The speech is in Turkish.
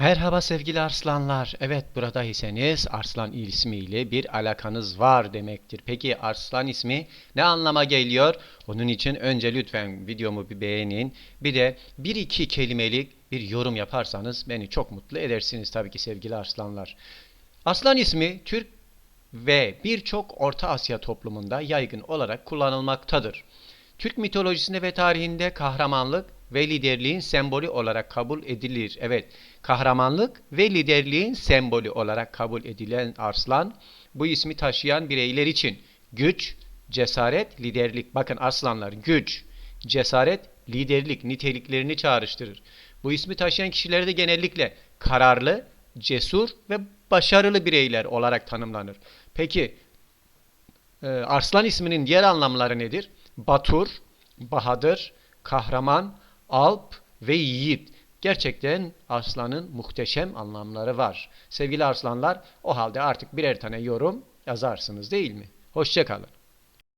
Merhaba sevgili arslanlar. Evet buradaysanız arslan ismiyle bir alakanız var demektir. Peki arslan ismi ne anlama geliyor? Onun için önce lütfen videomu bir beğenin. Bir de bir iki kelimelik bir yorum yaparsanız beni çok mutlu edersiniz tabii ki sevgili arslanlar. Aslan ismi Türk ve birçok Orta Asya toplumunda yaygın olarak kullanılmaktadır. Türk mitolojisinde ve tarihinde kahramanlık ve liderliğin sembolü olarak kabul edilir. Evet, kahramanlık ve liderliğin sembolü olarak kabul edilen arslan bu ismi taşıyan bireyler için güç, cesaret, liderlik. Bakın arslanlar güç, cesaret, liderlik niteliklerini çağrıştırır. Bu ismi taşıyan kişiler de genellikle kararlı, cesur ve başarılı bireyler olarak tanımlanır. Peki e, Arslan isminin diğer anlamları nedir? Batur, Bahadır, Kahraman, Alp ve Yiğit. Gerçekten Arslan'ın muhteşem anlamları var. Sevgili Arslanlar, o halde artık birer tane yorum yazarsınız değil mi? Hoşçakalın.